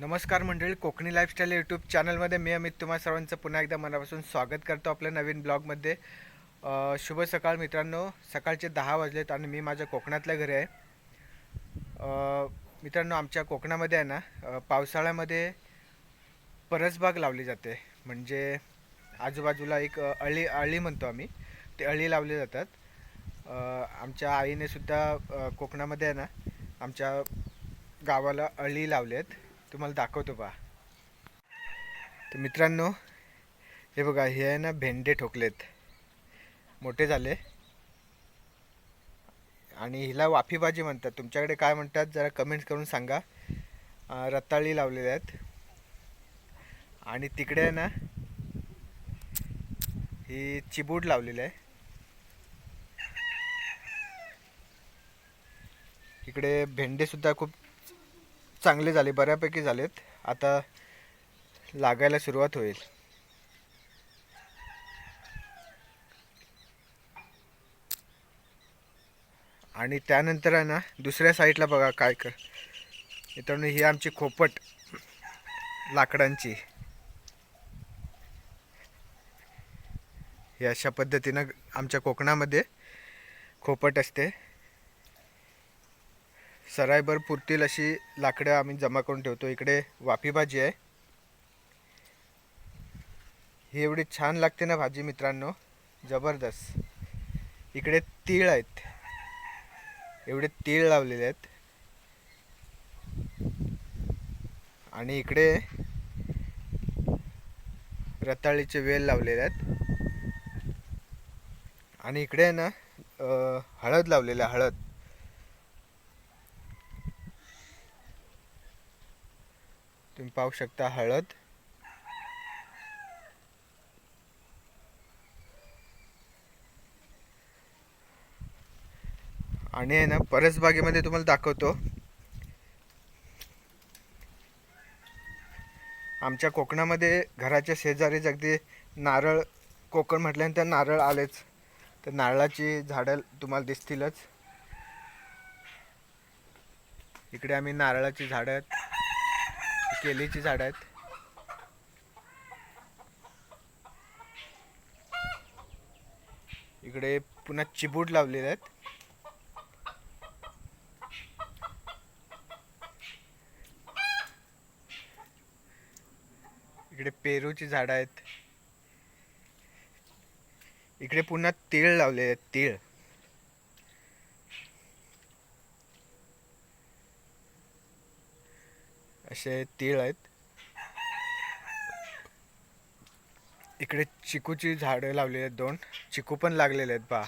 नमस्कार मंडळी Konkani lifestyle YouTube चॅनलमध्ये मी अमित तुम्हा सर्वांचं पुन्हा एकदा मनापासून स्वागत करतो आपल्या नवीन ब्लॉगमध्ये शुभ सकाळ मित्रांनो. सकाळचे दहा वाजलेत आणि मी माझ्या कोकणातल्या घरी आहे. मित्रांनो आमच्या कोकणामध्ये आहे ना पावसाळ्यामध्ये परसबाग लावली जाते. म्हणजे आजूबाजूला एक अळी अळी म्हणतो आम्ही. ते अळी लावली जातात. आमच्या आईने सुद्धा कोकणामध्ये आहे ना आमच्या गावाला अळी लावले आहेत तुम्हाला दाखवतो पहा. तर मित्रांनो हे बघा हे आहे ना भेंडे ठोकलेत. मोठे झाले. आणि हिला वाफी भाजी म्हणतात. तुमच्याकडे काय म्हणतात जरा कमेंट्स करून सांगा. रताळी लावलेल्या आहेत. आणि तिकडे आहे ना ही चिबूड लावलेली आहे. इकडे भेंडेसुद्धा खूप चांगले झाले बऱ्यापैकी झालेत. आता लागायला सुरुवात होईल. आणि त्यानंतर आहे ना दुसऱ्या साईडला बघा काय कर. मित्रांनो ही आमची खोपट लाकडांची. ही अशा पद्धतीनं आमच्या कोकणामध्ये खोपट असते. सरायभर पुरतील अशी लाकडं आम्ही जमा करून ठेवतो. इकडे वाफी भाजी आहे. ही एवढी छान लागते ना भाजी मित्रांनो. जबरदस्त. इकडे तीळ आहेत. एवढे तीळ लावलेले आहेत. आणि इकडे रताळीचे वेल लावलेले आहेत. आणि इकडे आहे ना हळद लावलेलं हळद. तुम्ही पाहू शकता हळद. आणि आहे ना परसबागेमध्ये तुम्हाला दाखवतो. आमच्या कोकणामध्ये घराच्या शेजारीच अगदी नारळ कोकण म्हटल्यानंतर नारळ आलेच. तर नारळाची झाडं तुम्हाला दिसतीलच. इकडे आम्ही नारळाची झाडं केलीची झाडं आहेत. इकडे पुन्हा चिबूट लावलेले आहेत. इकडे पेरूची झाडं आहेत. इकडे पुन्हा तीळ लावले आहेत तीळ. असे तीळ आहेत. इकडे चिकूची झाडं लावलेली आहेत दोन. चिकू पण लागलेले आहेत बा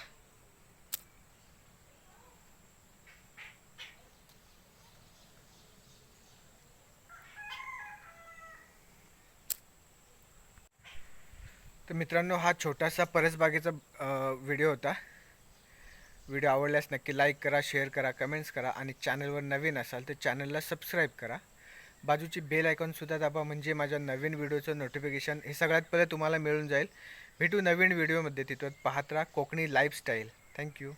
तर मित्रांनो हा छोटासा परसबागेचा व्हिडिओ होता. व्हिडिओ आवडल्यास नक्की लाईक करा शेअर करा कमेंट्स करा आणि चॅनलवर नवीन असाल तर चॅनलला सबस्क्राईब करा. बाजूची बेल आयकॉनसुद्धा दाबा म्हणजे माझ्या नवीन व्हिडिओचं नोटिफिकेशन हे सगळ्यात पहिले तुम्हाला मिळून जाईल. भेटू नवीन व्हिडिओमध्ये तिथं पाहत राहा कोकणी लाईफस्टाईल थँक्यू